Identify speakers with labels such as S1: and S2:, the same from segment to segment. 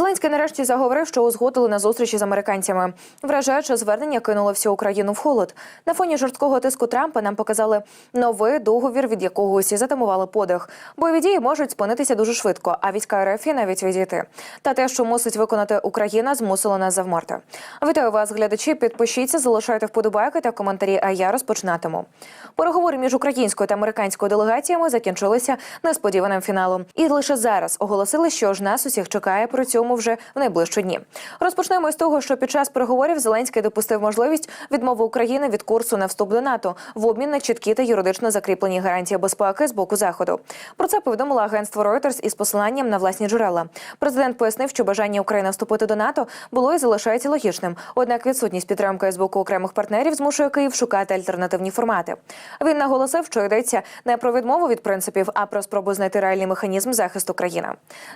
S1: Зеленський нарешті заговорив, що узгодили на зустрічі з американцями. Вражаюче звернення кинуло всю Україну в холод. На фоні жорсткого тиску Трампа нам показали новий договір, від якого усі затамували подих. Бойові дії можуть спинитися дуже швидко, а війська РФ навіть відійти. Та те, що мусить виконати Україна, змусило нас завмерти. Вітаю вас, глядачі. Підпишіться, залишайте вподобайки та коментарі. А я розпочинатиму. Переговори між українською та американською делегаціями закінчилися несподіваним фіналом. І лише зараз оголосили, що ж нас усіх чекає при цьому вже в найближчі дні. Розпочнемо з того, що під час переговорів Зеленський допустив можливість відмови України від курсу на вступ до НАТО в обмін на чіткі та юридично закріплені гарантії безпеки з боку заходу. Про це повідомило агентство Reuters із посиланням на власні джерела. Президент пояснив, що бажання України вступити до НАТО було і залишається логічним. Однак відсутність підтримки з боку окремих партнерів змушує Київ шукати альтернативні формати. Він наголосив, що йдеться не про відмову від принципів, а про спробу знайти реальний механізм захисту країни.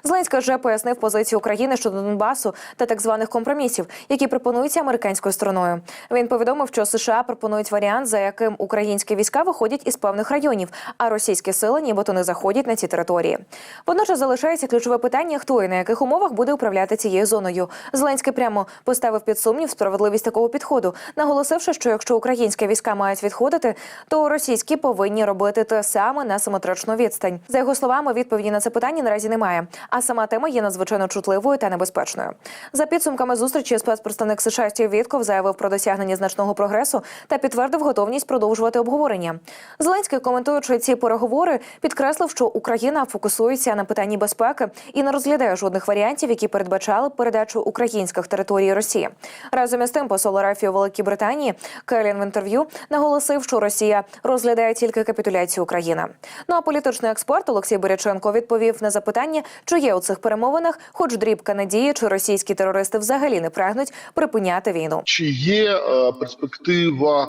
S1: Зеленський вже пояснив позицію України щодо Донбасу та так званих компромісів, які пропонуються американською стороною. Він повідомив, що США пропонують варіант, за яким українські війська виходять із певних районів, а російські сили нібито не заходять на ці території. Водночас залишається ключове питання, хто і на яких умовах буде управляти цією зоною. Зеленський прямо поставив під сумнів справедливість такого підходу, наголосивши, що якщо українські війська мають відходити, то російські повинні робити те саме на симетричну відстань. За його словами, відповіді на це питання наразі немає. А сама тема є надзвичайно чутливою та небезпечною. За підсумками зустрічі спецпредставник США Стів Вітков заявив про досягнення значного прогресу та підтвердив готовність продовжувати обговорення. Зеленський, коментуючи ці переговори, підкреслив, що Україна фокусується на питанні безпеки і не розглядає жодних варіантів, які передбачали передачу українських територій Росії. Разом із тим, посол РФ у Великій Британії Келін в інтерв'ю наголосив, що Росія розглядає тільки капітуляцію України. Ну а політичний експерт Олексій Боряченко відповів на запитання, чи є у цих перемовинах, хоч дрібка надії, чи російські терористи взагалі не прагнуть припиняти війну.
S2: чи є е, перспектива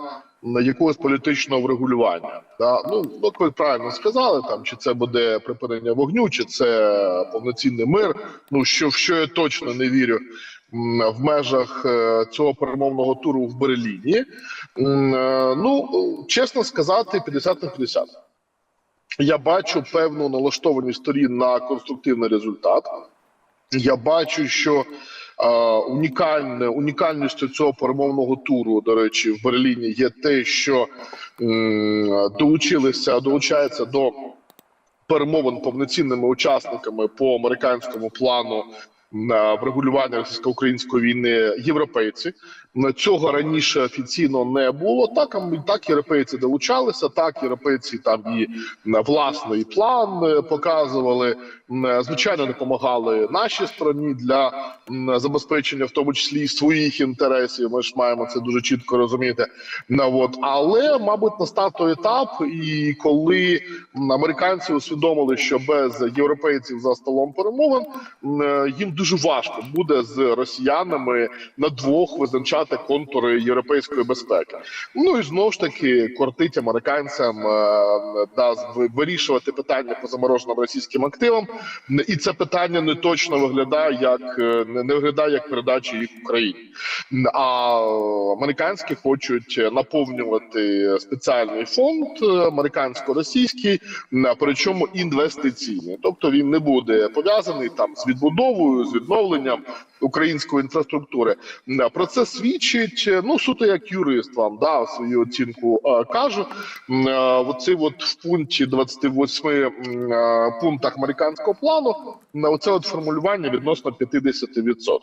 S2: якогось політичного врегулювання? Да? Ну от ви правильно сказали, там чи це буде припинення вогню, чи це повноцінний мир. Ну що в що я точно не вірю. В межах е, цього перемовного туру в Берліні, е, ну чесно сказати, 50 на 50. Я бачу певну налаштованість сторін на конструктивний результат. Я бачу, що е, унікальне унікальністю цього перемовного туру, до речі, в Берліні є те, що м, долучилися, долучається до перемовин повноцінними учасниками по американському плану на врегулювання російсько-української війни європейці. На цього раніше офіційно не було. Так так європейці долучалися. Так європейці там і на власний план е, показували. Е, Звичайно, допомагали нашій стороні для забезпечення, в тому числі і своїх інтересів. Ми ж маємо це дуже чітко розуміти. Ну, от. Але, мабуть, настав той етап, і коли американці усвідомили, що без європейців за столом перемовин е, їм дуже важко буде з росіянами на двох визначати контури європейської безпеки. Ну і знову ж таки кортить американцям е, да, вирішувати питання по замороженим російським активам, і це питання не точно виглядає як е, не, виглядає як передача їх Україні. А американські хочуть наповнювати спеціальний фонд е, американсько-російський, причому інвестиційний, тобто він не буде пов'язаний там з відбудовою, з відновленням української інфраструктури. Про це свідчить е, ну суто як юрист вам да свою оцінку е, кажу. Е, Оцей от в пункті 28 м, е, пунктах американського плану на оце от формулювання відносно 50%.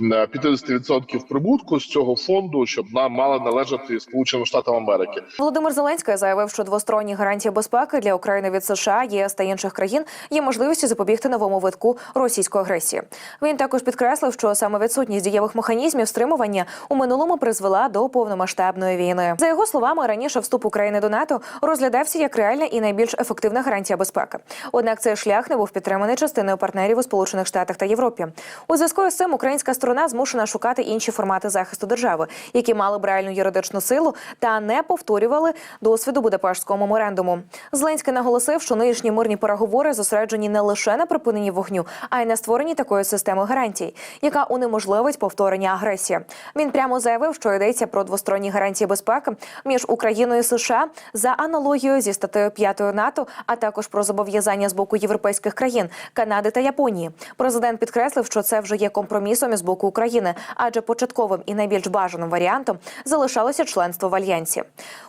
S2: М, е, 50% прибутку з цього фонду, щоб нам мали належати Сполученим Штатам Америки.
S1: Володимир Зеленський заявив, що двосторонні гарантії безпеки для України від США, ЄС та інших країн є можливістю запобігти новому витку російської агресії. Він також підкреслив, що саме відсутність дієвих механізмів стримування у минулому призвела до повномасштабної війни. За його словами, раніше вступ України до НАТО розглядався як реальна і найбільш ефективна гарантія безпеки. Однак цей шлях не був підтриманий частиною партнерів у Сполучених Штатах та Європі. У зв'язку з цим українська сторона змушена шукати інші формати захисту держави, які мали б реальну юридичну силу та не повторювали досвіду Будапештського меморандуму. Зеленський наголосив, що нинішні мирні переговори зосереджені не лише на припиненні вогню, а й на створенні такої системи гарантій, яка унеможливить повторення агресії. Він прямо заявив, що йдеться про двосторонні гарантії безпеки між Україною і США за аналогією зі статтею 5 НАТО, а також про зобов'язання з боку європейських країн, Канади та Японії. Президент підкреслив, що це вже є компромісом із боку України, адже початковим і найбільш бажаним варіантом залишалося членство в альянсі.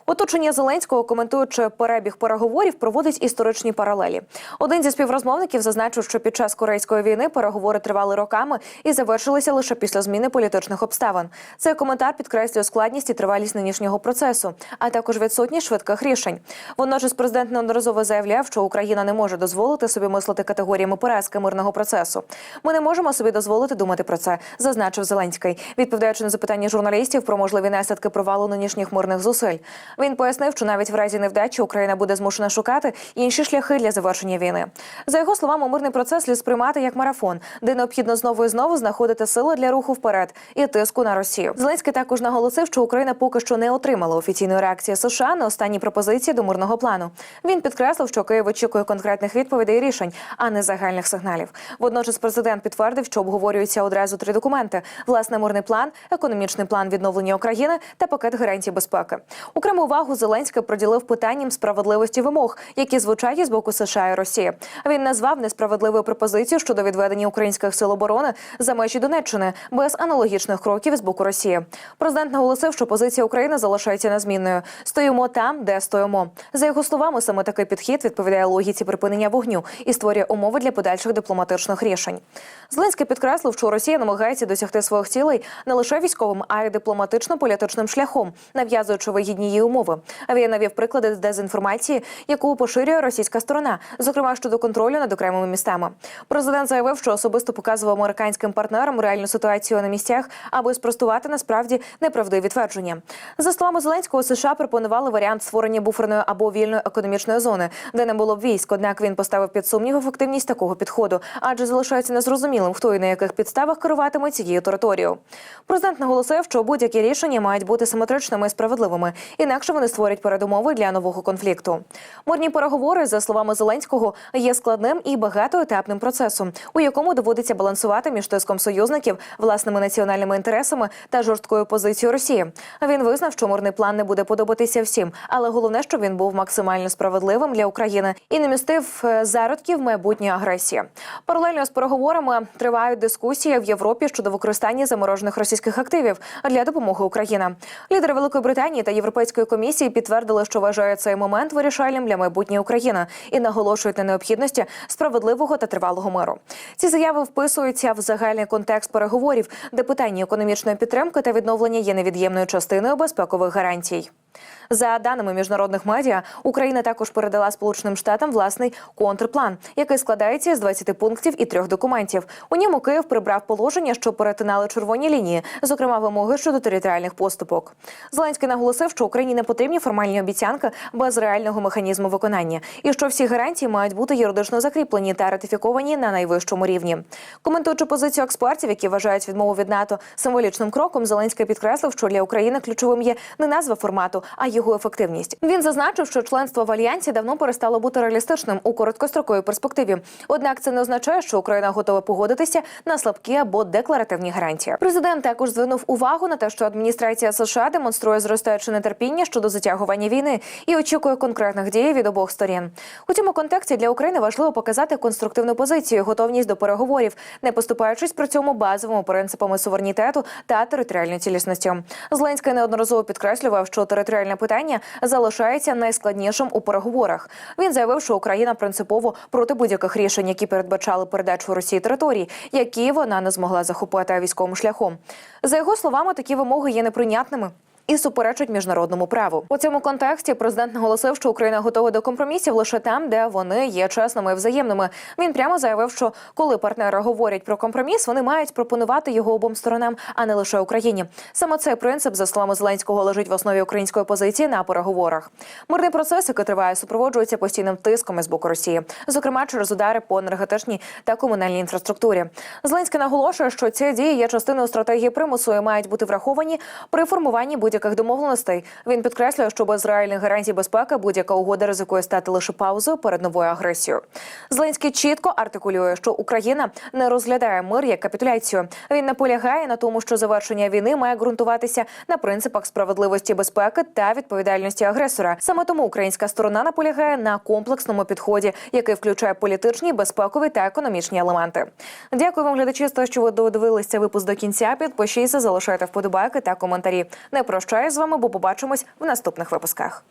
S1: Оточення Зеленського, коментуючи перебіг переговорів, проводить історичні паралелі. Один зі співрозмовників зазначив, що під час корейської війни переговори тривали роками і завершилися лише після зміни політичних обставин. Цей коментар підкреслює складність і тривалість нинішнього процесу, а також відсутність швидких рішень. Водночас президент неодноразово заявляв, що Україна не може дозволити собі мислити категоріями поразки мирного процесу. Ми не можемо собі дозволити думати про це, зазначив Зеленський, відповідаючи на запитання журналістів про можливі наслідки провалу нинішніх мирних зусиль. Він пояснив, що навіть в разі невдачі Україна буде змушена шукати інші шляхи для завершення війни. За його словами, мирний процес слід сприймати як марафон, де необхідно знову і знову знаходити сили для руху вперед і тиску на Росію. Зеленський також наголосив, що Україна поки що не отримала офіційної реакції США на останні пропозиції до мирного плану. Він підкреслив, що Київ очікує конкретних відповідей і рішень, а не загальних сигналів. Водночас президент підтвердив, що обговорюються одразу три документи: власне мирний план, економічний план відновлення України та пакет гарантій безпеки. Окрему увагу Зеленський приділив питанням справедливості вимог, які звучать із боку США і Росії. Він назвав несправедливою пропозицію щодо відведення українських сил оборони за межі Донеччини без аналогічних кроків з боку Росії. Президент наголосив, що позиція України залишається незмінною. Стоїмо там, де стоїмо. За його словами, саме такий підхід відповідає логіці припинення вогню і створює умови для подальших дипломатичних рішень. Зеленський підкреслив, що Росія намагається досягти своїх цілей не лише військовим, а й дипломатично-політичним шляхом, нав'язуючи вигідні її умови. Він навів приклади з дезінформації, яку поширює російська сторона, зокрема щодо контролю над окремими містами. Президент заявив, що особисто показував американським партнерам реальну ситуацію на місцях, аби спростувати насправді неправдиві твердження. За словами Зеленського, США пропонували варіант створення буферної або вільної економічної зони, де не було б військ. Однак він поставив під сумнів ефективність такого підходу, адже залишається незрозумілим, хто і на яких підставах керуватиме цією територією. Президент наголосив, що будь-які рішення мають бути симетричними і справедливими, інакше вони створять передумови для нового конфлікту. Мирні переговори, за словами Зеленського, є складним і багатоетапним процесом, у якому доводиться балансувати між тиском союзників, власними національними інтересами та жорсткою позицією Росії. Він визнав, що мирний план не буде подобатися всім, але головне, щоб він був максимально справедливим для України і не містив е, зародків майбутньої агресії. Паралельно з переговорами тривають дискусії в Європі щодо використання заморожених російських активів для допомоги Україні. Лідери Великої Британії та Європейської комісії підтвердили, що вважають цей момент вирішальним для майбутньої України і наголошують на необхідності справедливого та тривалого миру. Ці заяви вписуються в загальний контекст переговорів, де питання економічної підтримки та відновлення є невід'ємною частиною безпекових гарантій. За даними міжнародних медіа, Україна також передала Сполученим Штатам власний контрплан, який складається з 20 пунктів і трьох документів. У ньому Київ прибрав положення, що перетинали червоні лінії, зокрема вимоги щодо територіальних поступок. Зеленський наголосив, що Україні не потрібні формальні обіцянки без реального механізму виконання, і що всі гарантії мають бути юридично закріплені та ратифіковані на найвищому рівні. Коментуючи позицію експертів, які вважають відмову від НАТО символічним кроком, Зеленський підкреслив, що для України ключовим є не назва формату, а його ефективність. Він зазначив, що членство в альянсі давно перестало бути реалістичним у короткостроковій перспективі. Однак це не означає, що Україна готова погодитися на слабкі або декларативні гарантії. Президент також звернув увагу на те, що адміністрація США демонструє зростаюче нетерпіння щодо затягування війни і очікує конкретних дій від обох сторін. У цьому контексті для України важливо показати конструктивну позицію, готовність до переговорів, не поступаючись при цьому базовими принципами суверенітету та територіальної цілісності. Зеленський неодноразово підкреслював, що територіальне питання залишається найскладнішим у переговорах. Він заявив, що Україна принципово проти будь-яких рішень, які передбачали передачу Росії територій, які вона не змогла захопити військовим шляхом. За його словами, такі вимоги є неприйнятними. І суперечить міжнародному праву у цьому контексті. Президент наголосив, що Україна готова до компромісів лише там, де вони є чесними і взаємними. Він прямо заявив, що коли партнери говорять про компроміс, вони мають пропонувати його обом сторонам, а не лише Україні. Саме цей принцип, за словами Зеленського, лежить в основі української позиції на переговорах. Мирний процес, який триває, супроводжується постійним тиском із боку Росії, зокрема через удари по енергетичній та комунальній інфраструктурі. Зеленський наголошує, що ці дії є частиною стратегії примусу і мають бути враховані при формуванні будь будь-яких домовленостей. Він підкреслює, що без реальних гарантій безпеки будь-яка угода ризикує стати лише паузою перед новою агресією. Зеленський чітко артикулює, що Україна не розглядає мир як капітуляцію. Він наполягає на тому, що завершення війни має ґрунтуватися на принципах справедливості, безпеки та відповідальності агресора. Саме тому українська сторона наполягає на комплексному підході, який включає політичні, безпекові та економічні елементи. Дякую вам, глядачі, що ви додивилися випуск до кінця. Підпишіться, залишайте вподобайки та коментарі. Не прощаюсь з вами, бо побачимось в наступних випусках.